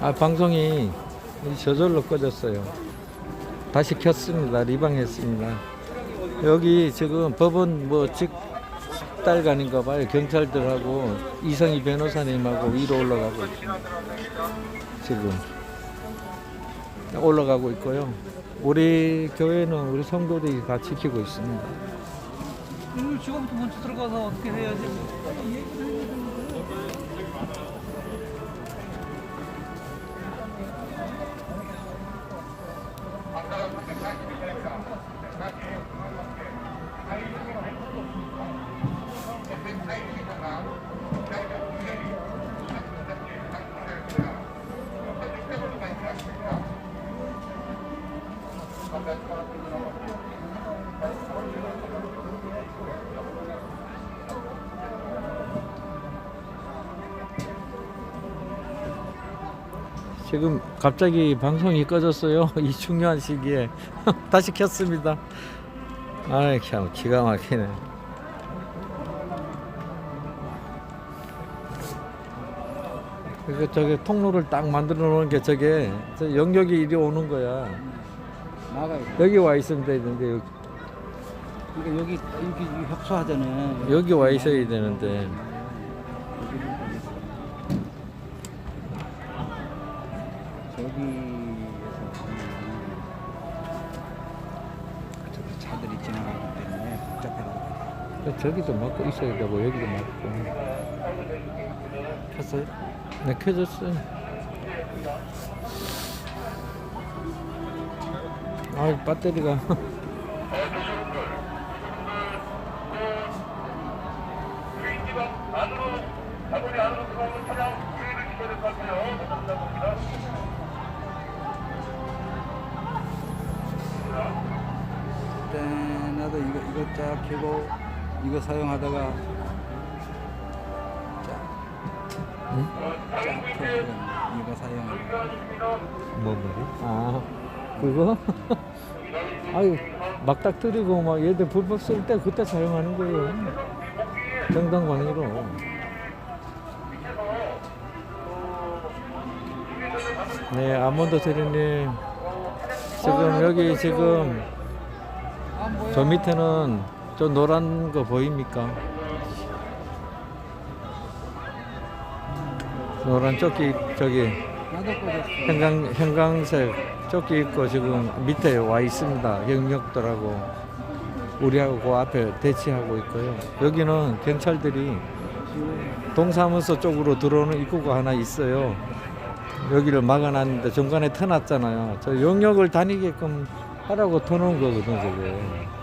아 방송이 저절로 꺼졌어요. 다시 켰습니다. 리방했습니다. 여기 지금 법원 뭐 직달간인가 봐요. 경찰들하고 이성희 변호사님하고 위로 올라가고 있습니다. 지금 올라가고 있고요. 우리 교회는 우리 성도들이 다 지키고 있습니다. 음, 지금부터 먼저 들어가서 어떻게 해야지? 지금 갑자기 방송이 꺼졌어요. 이 중요한 시기에 다시 켰습니다. 아이 참 기가 막히네. 그 저게 통로를 딱 만들어 놓은 게 저게 저 영역이 이리 오는 거야. 여기 와 있으면 되는데 여기, 그러니까 여기 여기 협소하잖아요. 여기 와 있어야 되는데 저기도 막고 있어야 되고 여기도 막고. 켰어요? 네 켜졌어요. 아 배터리가 사용하다가 이거 사용하다가 뭐 말이? 아 그거? 아유 막딱 들이고 막 얘들 불법 쓸 때 그때 사용하는 거예요. 정당방위로. 네 아몬드 대리님 지금 여기 지금 저 밑에는 저 노란 거 보입니까? 노란 조끼 저기. 형광, 형광색 조끼 입고 지금 밑에 와 있습니다. 경력들하고 우리하고 그 앞에 대치하고 있고요. 여기는 경찰들이 동사무소 쪽으로 들어오는 입구가 하나 있어요. 여기를 막아놨는데 중간에 터놨잖아요. 저 용역을 다니게끔 하라고 터놓은 거거든, 저게.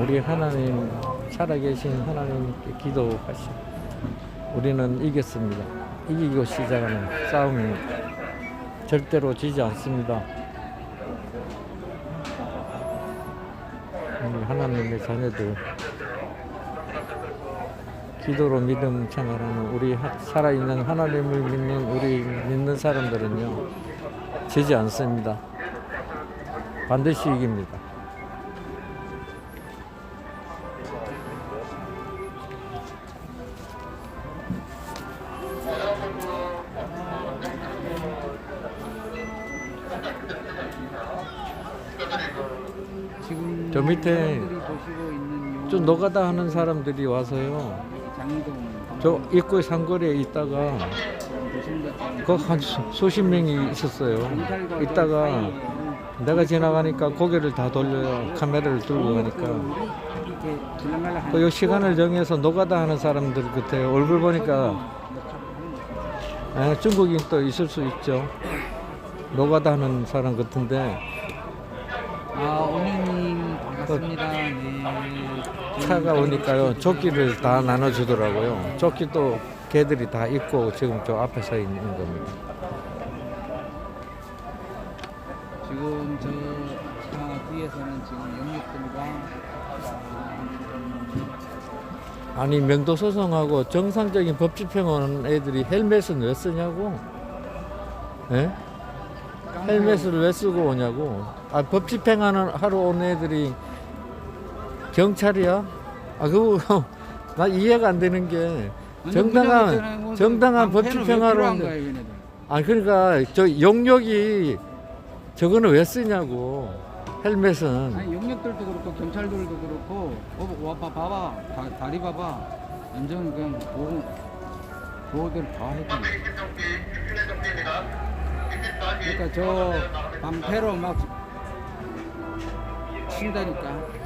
우리 하나님 살아계신 하나님께 기도하시. 우리는 이겼습니다. 이기고 시작하는 싸움입니다. 절대로 지지 않습니다. 우리 하나님의 자녀들 기도로 믿음 생활하는 우리 하- 살아있는 하나님을 믿는 우리 믿는 사람들은요 지지 않습니다. 반드시 이깁니다. 저 밑에 좀 노가다 하는 사람들이 와서요. 저 입구 상거리에 있다가 거한 수십 명이 있었어요. 있다가 내가 지나가니까 고개를 다 돌려요. 카메라를 들고 가니까. 그요 시간을 정해서 노가다 하는 사람들 같아요. 얼굴 보니까 에, 중국인 또 있을 수 있죠. 노가다 하는 사람 같은데 아 오늘님 반갑습니다. 네. 차가 오니까요. 조끼를 다 나눠주더라고요. 조끼도 걔들이 다 입고 지금 저 앞에 서 있는 겁니다. 지금 저 차 뒤에서는 지금 영역들과 아니 명도 소송하고 정상적인 법 집행하는 애들이 헬멧은 왜 쓰냐고? 예? 헬멧을 왜 쓰고 오냐고. 아, 법 집행하는 하러 온 애들이 경찰이야? 아, 그거 나 이해가 안 되는 게 정당한 정당한 법 집행하러 한 온데. 거야 얘네들. 아 그러니까 저 용역이 저거는 왜 쓰냐고. 헬멧은 아니 영역들도 그렇고 경찰들도 그렇고 어, 와 봐 봐봐 다, 다리 봐봐 완전 그냥 보호 보호들 다 해줘. 그러니까 저 방패로 막 친다니까.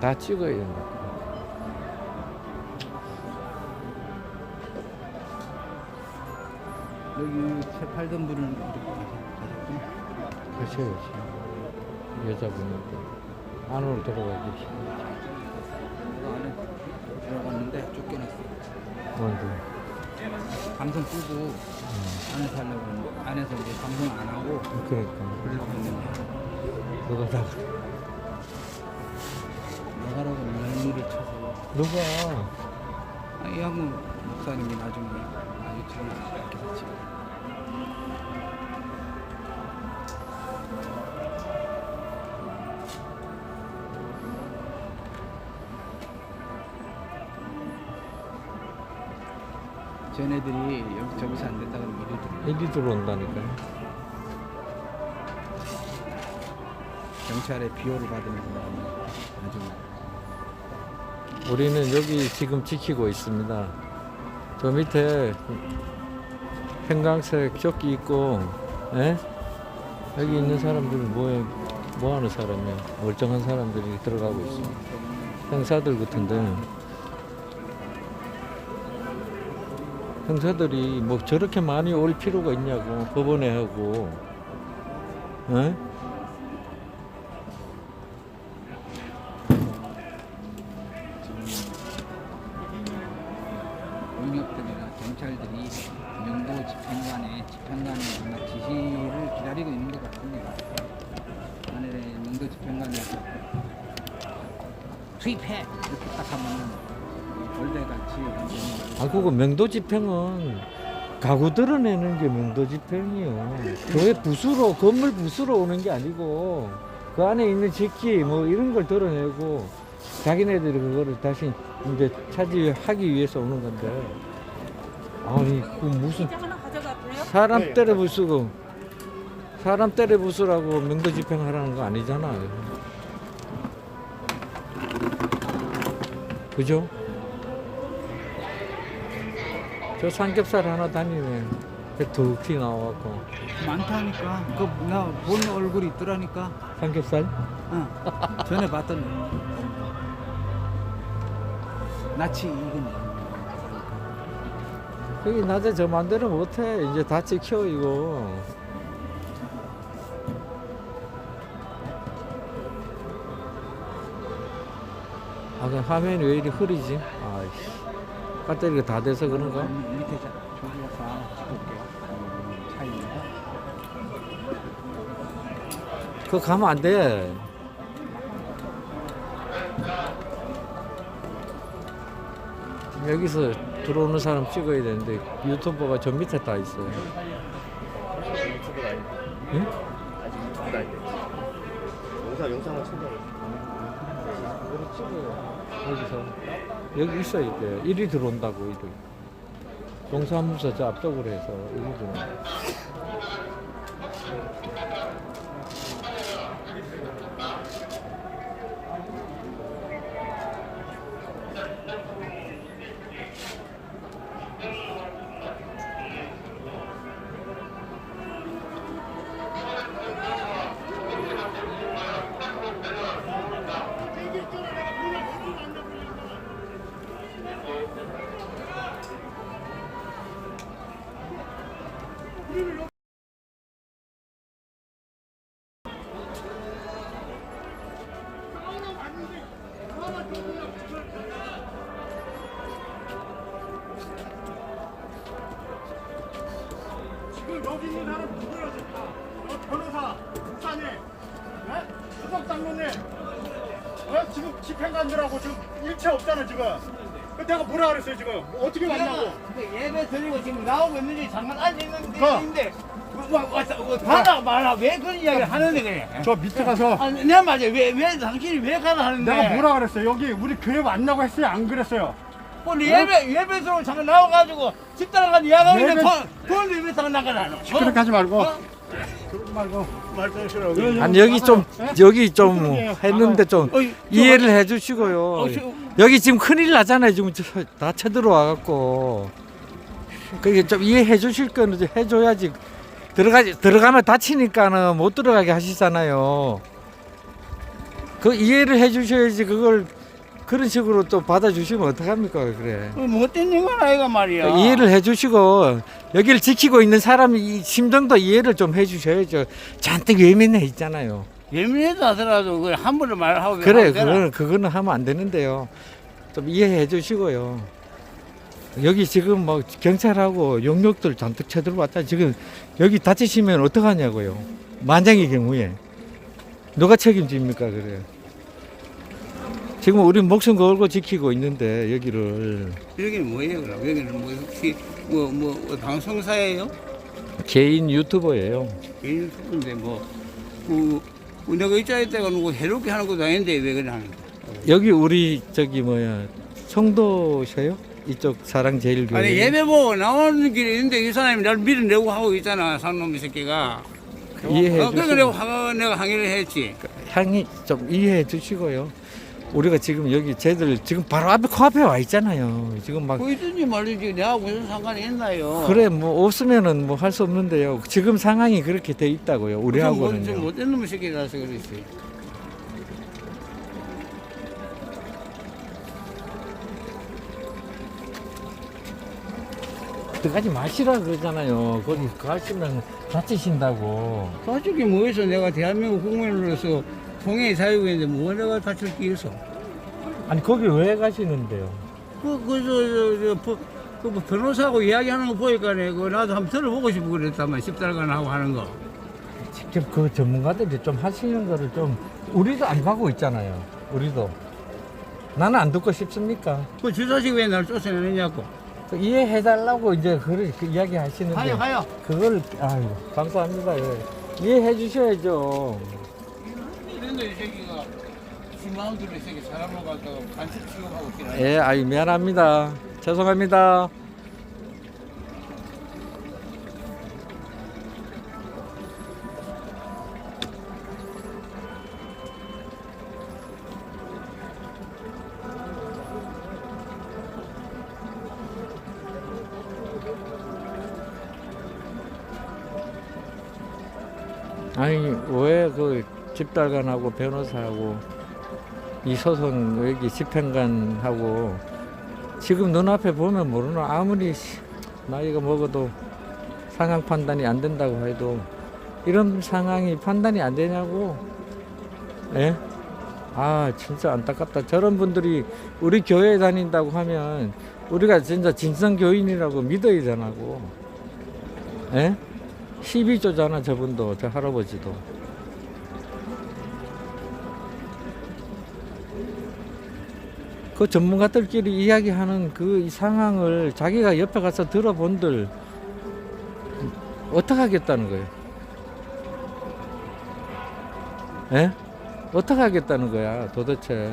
다 찍어야 된다. 여기 채 팔던 분은 가셨구나. 그렇지, 여자분인데 안으로 들어가기. 내가 안에 들어갔는데 쫓겨났어. 뭔데? 방송 끄고 안에서 하려고 안에서 이제 방송 안 하고 그러니까 그러다가 나가라고 난리를 쳐서. 누가? 아, 이 양은 목사님이 나중에 아주 잘 이렇게 같이 쟤네들이 여기 저기서 안 된다 그러면 이리 들어 이리 들어온다니까. 경찰의 비호를 받으면서 아주 우리는 여기 지금 지키고 있습니다. 저 밑에 형광색 조끼 입고, 에? 여기 있는 사람들은 뭐해, 뭐 하는 사람이야? 멀쩡한 사람들이 들어가고 있어. 형사들 같은데. 형사들이 뭐 저렇게 많이 올 필요가 있냐고, 법원에 하고, 에? 용역들이나 경찰들이 명도 집행관의 집행관의 아마 지시를 기다리고 있는 것 같습니다. 만일에 명도 집행관에서 투입해 이렇게 딱 하면은 벌레같이 완전히 아 그거 명도 집행은 가구 드러내는 게 명도 집행이요. 교회 부수로 건물 부수러 오는 게 아니고 그 안에 있는 직기 뭐 이런 걸 드러내고 자기네들이 그거를 다시 이제 차지하기 위해서 오는 건데 아니 그 무슨. 사람 때려 부수고 사람 때려 부수라고 명도 집행하라는 거 아니잖아요. 그죠? 저 삼겹살 하나 다니네. 두티 나와갖고 많다니까. 그나 본 얼굴이 있더라니까. 삼겹살? 어. 전에 봤던 낯이 익은 여기 낮에 저 맘대로 못해. 이제 다 찍혀 이거. 아, 그 화면이 왜 이리 흐리지? 아이씨. 배터리가 다 돼서 그런가? 음, 밑에 자, 가서 찍을게요. 어, 차입니다. 그거 가면 안 돼. 여기서 들어오는 사람 찍어야 되는데 유튜버가 저 밑에 다 있어요. 응? 아직 유튜브 날 때. 영상 영상을. 이거를 찍어요. 여기서 여기 있어야 돼. 일이 들어온다고 일이. 동사무소 저 앞쪽으로 해서 일이 들어온다. 지금 일체 없잖아 지금. 그 내가 뭐라 그랬어요 지금? 뭐 어떻게 왔냐고? 근데 예배 드리고 지금 나오고 있는지 잠깐 앉아 있는 어. 데인데 그 가라 말아 왜 그런 이야기를 하는데 그래? 저 밑에 가서 아, 내 맞아 왜왜 당신이 왜 가라 하는데? 내가 뭐라 그랬어요? 여기 우리 교회 왔냐고 했어요? 안 그랬어요? 뭐 예배 예배소로 잠깐 나와가지고 집단을 가지고 이야기하고 있는데 예배- 돈돈 예배 잠깐 나가라. 어? 그렇게 하지 말고. 어? 그러지 말고. 아니 여기 좀 예? 여기 좀. 했는데 좀 어이, 이해를 해주시고요. 어, 저- 여기 지금 큰일 나잖아요. 지금 저- 다 쳐들어와 갖고 그게 좀 이해해 주실 거는 좀 해줘야지 들어가지 들어가면 다치니까는 못 들어가게 하시잖아요. 그 이해를 해주셔야지 그걸 그런 식으로 또 받아주시면 어떡합니까 그래. 어, 못된 건 아이가 말이야. 이해를 해주시고 여기를 지키고 있는 사람이 이 심정도 이해를 좀 해주셔야죠. 잔뜩 예민해 있잖아요. 예민해도 하더라도 그 함부로 말하고 그래? 그거는 그거는 하면 안 되는데요. 좀 이해해 주시고요. 여기 지금 뭐 경찰하고 용역들 잔뜩 쳐들어왔다. 지금 여기 다치시면 어떡하냐고요. 만장의 경우에 누가 책임집니까 그래. 지금 우리 목숨 걸고 지키고 있는데 여기를 여기는 뭐예요 그럼? 여기는 뭐 혹시 뭐 뭐 뭐 방송사예요? 개인 유튜버예요. 개인 유튜브인데 뭐 그, 그 내가 이자에 때가 누구 해롭게 하는 것도 아닌데 왜 그래 하는 거야? 여기 우리 저기 뭐야 청도셔요? 이쪽 사랑 제일 교회. 아니 예배 보고 나오는 길에 있는데 이 사람이 나를 밀어내고 하고 있잖아 산놈 이 새끼가 이해해 어, 주시고 내가 화가 내가 항의를 했지 향이 좀 이해해 주시고요. 우리가 지금 여기 쟤들 지금 바로 앞에 코앞에 와 있잖아요. 지금 막 보이든지 말든지 내가 무슨 상관이 있나요? 그래 뭐 없으면은 뭐 할 수 없는데요. 지금 상황이 그렇게 돼 있다고요. 좀 우리하고는요. 못된 놈의 새끼라서 그랬지 들어가지 마시라 그러잖아요. 거기 가시면 다치신다고. 솔직히 뭐해서 내가 대한민국 국민으로서 통행이 사유인데 뭐 내가 다칠 게 있어 아니 거기 왜 가시는데요? 그, 그, 저, 저, 저, 뭐 변호사하고 이야기하는 거 보니까 그 나도 한번 들어보고 싶고 그랬다만 10달간 하고 하는 거 직접 그 전문가들이 좀 하시는 거를 좀 우리도 안 가고 있잖아요. 우리도 나는 안 듣고 싶습니까? 그 주사식 왜 날 쫓아내느냐고 그 이해해 달라고 이제 그, 그 이야기 하시는데 가요 가요 그걸 아유 감사합니다. 예. 이해해 주셔야죠. 이런데 이 새끼가 지 마음대로 이 새끼 사람을 갖다가 간첩 취급하고 있긴 예, 아유 미안합니다. 죄송합니다. 아니 왜 그 집달관하고 변호사하고 이 소송 여기 집행관하고 지금 눈앞에 보면 모르나 아무리 시- 나이가 먹어도 상황 판단이 안 된다고 해도 이런 상황이 판단이 안 되냐고 예? 아 진짜 안타깝다 저런 분들이 우리 교회에 다닌다고 하면 우리가 진짜 진성 교인이라고 믿어야 되나고 예? 12조잖아 저분도 저 할아버지도 그 전문가들끼리 이야기하는 그이 상황을 자기가 옆에 가서 들어본들 어떻게 하겠다는 거예요? 예? 어떻게 하겠다는 거야 도대체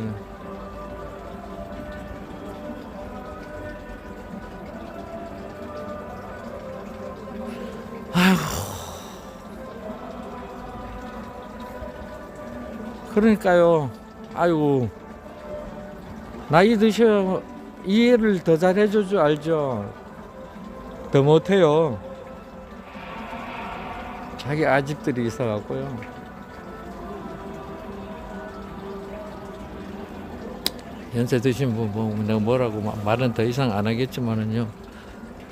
그러니까요 아이고 나이 드셔 이해를 더 잘해줄 줄 알죠. 더 못해요. 자기 아집들이 있어갖고요. 연세 드신 분, 뭐, 내가 뭐라고 마- 말은 더 이상 안 하겠지만은요.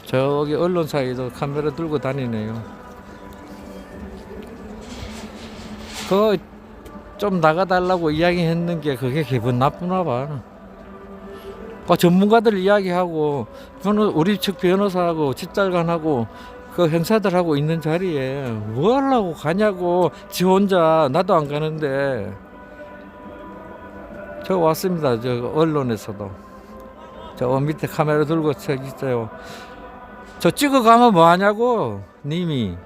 저기 언론사에도 카메라 들고 다니네요. 그, 좀 나가달라고 이야기했는 게 그게 기분 나쁘나 봐. 그 전문가들 이야기하고 저는 우리 측 변호사하고 집달관하고 그 행사들하고 있는 자리에 뭐 하려고 가냐고. 지 혼자 나도 안 가는데. 저 왔습니다. 저 언론에서도. 저 어 밑에 카메라 들고 저 있어요. 저 찍어가면 뭐 하냐고 님이.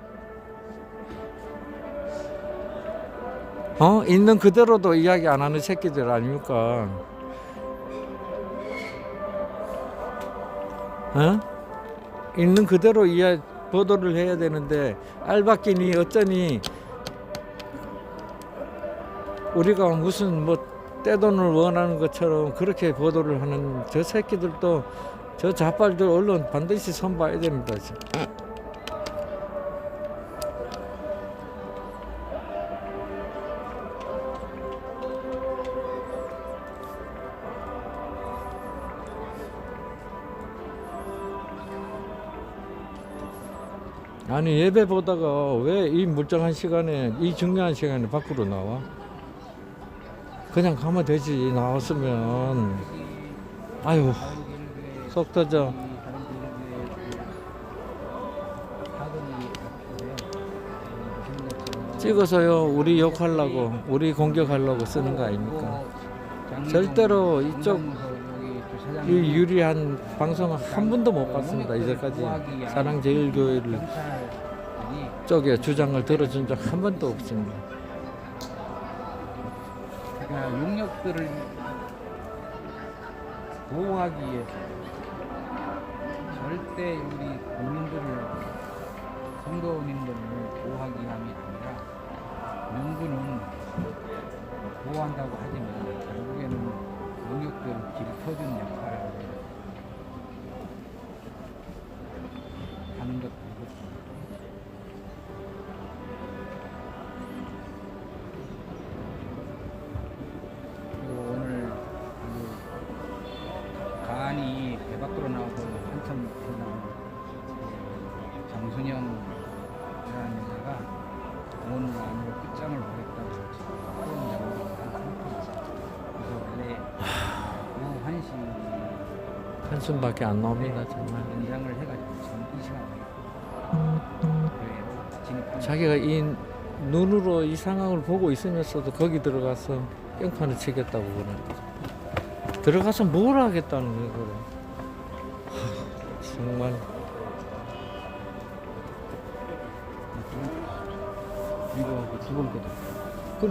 어? 있는 그대로도 이야기 안 하는 새끼들 아닙니까? 어? 있는 그대로 이야 보도를 해야 되는데 알바끼니 어쩌니 우리가 무슨 뭐 떼돈을 원하는 것처럼 그렇게 보도를 하는 저 새끼들도 저 자빨들 언론 반드시 손봐야 됩니다. 지금. 아니 예배 보다가 왜 이 물정한 시간에 이 중요한 시간에 밖으로 나와? 그냥 가면 되지 나왔으면 아유 속 터져 찍어서요 우리 욕하려고 우리 공격하려고 쓰는 거 아닙니까? 절대로 이쪽 이 유리한 방송 한 번도 못 봤습니다 이제까지 사랑제일교회를 쪽에 주장을 들어준 적 한 번도 없습니다. 용역들을 보호하기 위해서 절대 우리 국민들을 성도님들을 보호하기 위함이 아니라 명분은 보호한다고 하지만 결국에는 용역들을 길터준 역할을 한숨밖에 안 나옵니다 정말. 연장을 해가지고 지금 이 시간에 교회로 진입한 자기가 이 눈으로 이 상황을 보고 있으면서도 거기 들어가서 깽판을 치겠다고 거죠. 들어가서 뭘 하겠다는 거예요. 하, 정말 이거 두 번째도